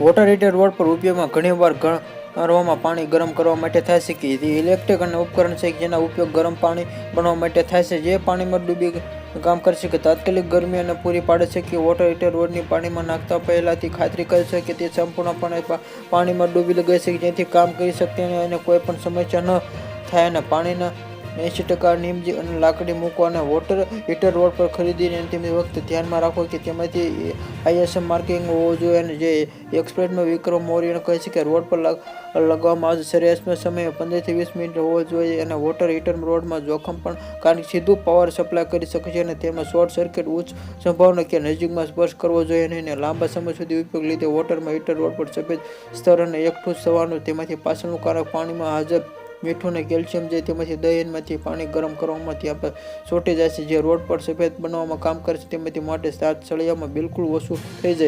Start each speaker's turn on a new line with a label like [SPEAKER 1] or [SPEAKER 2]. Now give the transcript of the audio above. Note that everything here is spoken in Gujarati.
[SPEAKER 1] વોટર હીટર રોડ પર ઉપયોગમાં ઘણીવાર ઘરમાં પાણી ગરમ કરવા માટે થાય છે કે તે ઇલેક્ટ્રિક અને ઉપકરણ છે જેના ઉપયોગ ગરમ પાણી બનાવવા માટે થાય છે, જે પાણીમાં ડૂબી કામ કરશે કે તાત્કાલિક ગરમી અને પૂરી પાડે છે કે વોટર હીટર રોડની પાણીમાં નાખતા પહેલાંથી ખાતરી કરે છે કે તે સંપૂર્ણપણે પાણીમાં ડૂબી ગઈ છે જેથી કામ કરી શકતી અને કોઈ પણ સમસ્યા ન થાય અને પાણીના એંશી ટકા નીમજી અને લાકડી મૂકો અને વોટર હીટર રોડ પર ખરીદીને તેમની વખતે ધ્યાનમાં રાખો કે તેમાંથી આઈએસએમ માર્કિંગ હોવું જોઈએ અને જે એક્સપ્રેસમાં વિક્રમ મોર્યને કહે છે કે રોડ પર લગાવવામાં આવશે. સરેરાશનો સમય પંદરથી વીસ મિનિટ હોવો જોઈએ અને વોટર હીટર રોડમાં જોખમ પણ કારણ કે સીધું પાવર સપ્લાય કરી શકે છે અને તેમાં શોર્ટ સર્કિટ ઉચ્ચ સંભાવના કે નજીકમાં સ્પર્શ કરવો જોઈએ નહીં અને લાંબા સમય સુધી ઉપયોગ લીધે વોટરમાં હીટર રોડ પર સફેદ સ્તર અને એકઠું થવાનું તેમાંથી પાછળનું કારણ પાણીમાં હાજર મીઠું અને કેલ્શિયમ જે તેમાંથી દહીંમાંથી, પાણી ગરમ કરવામાંથી આપણે ચોંટી જાય છે. જે રોડ પર સફેદ બનાવવામાં કામ કરે છે, તેમાંથી માટે સાત સળિયામાં બિલકુલ ઓછું થઈ જાય.